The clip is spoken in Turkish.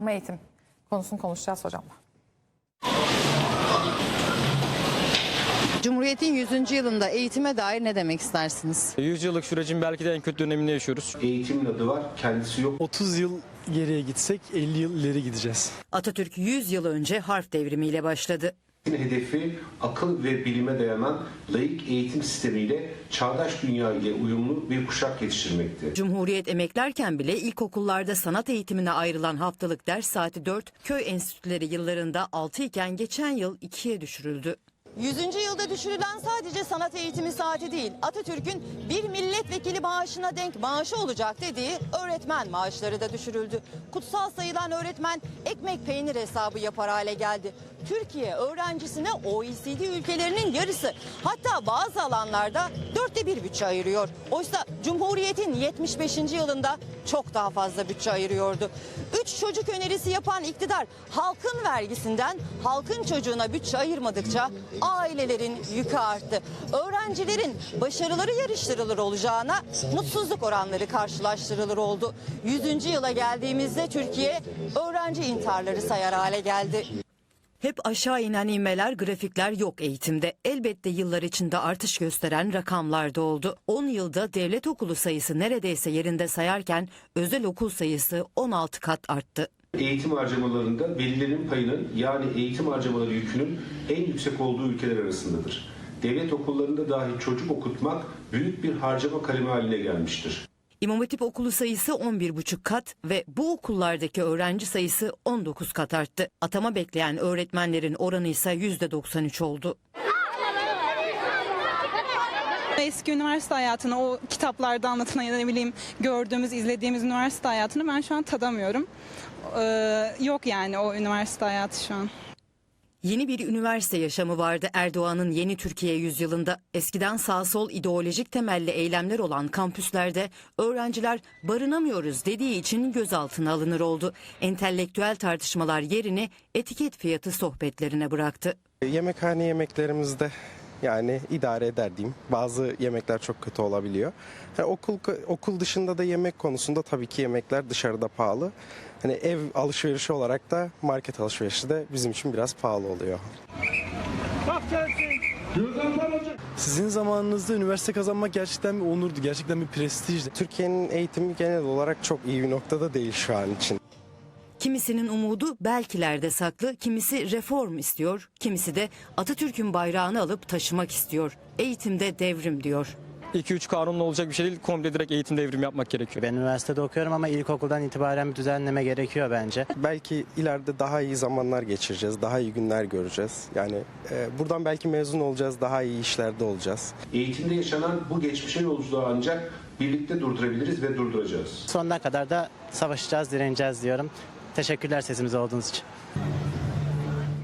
eğitim konusunu konuşacağız hocamla. Cumhuriyet'in 100. yılında eğitime dair ne demek istersiniz? 100 yıllık sürecin belki de en kötü döneminde yaşıyoruz. Eğitimin adı var, kendisi yok. 30 yıl geriye gitsek 50 yıl ileri gideceğiz. Atatürk 100 yıl önce harf devrimiyle başladı. Hedefi akıl ve bilime dayanan laik eğitim sistemiyle çağdaş dünya ile uyumlu bir kuşak yetiştirmekti. Cumhuriyet emeklerken bile ilkokullarda sanat eğitimine ayrılan haftalık ders saati 4, köy enstitüleri yıllarında 6 iken geçen yıl 2'ye düşürüldü. 100. yılda düşürülen sadece sanat eğitimi saati değil, Atatürk'ün bir milletvekili maaşına denk maaşı olacak dediği öğretmen maaşları da düşürüldü. Kutsal sayılan öğretmen ekmek peynir hesabı yapar hale geldi. Türkiye öğrencisine OECD ülkelerinin yarısı hatta bazı alanlarda dörtte bir bütçe ayırıyor. Oysa Cumhuriyet'in 75. yılında çok daha fazla bütçe ayırıyordu. Üç çocuk önerisi yapan iktidar halkın vergisinden halkın çocuğuna bütçe ayırmadıkça ailelerin yükü arttı. Öğrencilerin başarıları yarıştırılır olacağına mutsuzluk oranları karşılaştırılır oldu. 100. yıla geldiğimizde Türkiye öğrenci intiharları sayar hale geldi. Hep aşağı inen ivmeler, grafikler yok eğitimde. Elbette yıllar içinde artış gösteren rakamlar da oldu. 10 yılda devlet okulu sayısı neredeyse yerinde sayarken özel okul sayısı 16 kat arttı. Eğitim harcamalarında velilerin payının yani eğitim harcamaları yükünün en yüksek olduğu ülkeler arasındadır. Devlet okullarında dahi çocuk okutmak büyük bir harcama kalemi haline gelmiştir. İmam Hatip okulu sayısı 11,5 kat ve bu okullardaki öğrenci sayısı 19 kat arttı. Atama bekleyen öğretmenlerin oranı ise %93 oldu. Eski üniversite hayatını, o kitaplarda anlatılan ya da ne bileyim gördüğümüz, izlediğimiz üniversite hayatını ben şu an tadamıyorum. Ee, yok yani o üniversite hayatı şu an. Yeni bir üniversite yaşamı vardı Erdoğan'ın yeni Türkiye yüzyılında. Eskiden sağ sol ideolojik temelli eylemler olan kampüslerde öğrenciler barınamıyoruz dediği için gözaltına alınır oldu. Entelektüel tartışmalar yerini etiket fiyatı sohbetlerine bıraktı. Yemekhane yemeklerimizde yani idare eder diyeyim. Bazı yemekler çok kötü olabiliyor. Yani okul okul dışında da yemek konusunda tabii ki yemekler dışarıda pahalı. Hani ev alışverişi olarak da market alışverişi de bizim için biraz pahalı oluyor. Sizin zamanınızda üniversite kazanmak gerçekten bir onurdu, gerçekten bir prestijdi. Türkiye'nin eğitimi genel olarak çok iyi bir noktada değil şu an için. Kimisinin umudu belkilerde saklı, kimisi reform istiyor, kimisi de Atatürk'ün bayrağını alıp taşımak istiyor. Eğitimde devrim diyor. 2-3 kanunla olacak bir şey değil. Komple direkt eğitim devrimi yapmak gerekiyor. Ben üniversitede okuyorum ama ilkokuldan itibaren bir düzenleme gerekiyor bence. Belki ileride daha iyi zamanlar geçireceğiz, daha iyi günler göreceğiz. Yani e, buradan belki mezun olacağız, daha iyi işlerde olacağız. Eğitimde yaşanan bu geçmişe yolculuğu ancak birlikte durdurabiliriz ve durduracağız. Sonuna kadar da savaşacağız, direneceğiz diyorum. Teşekkürler sesimiz olduğunuz için.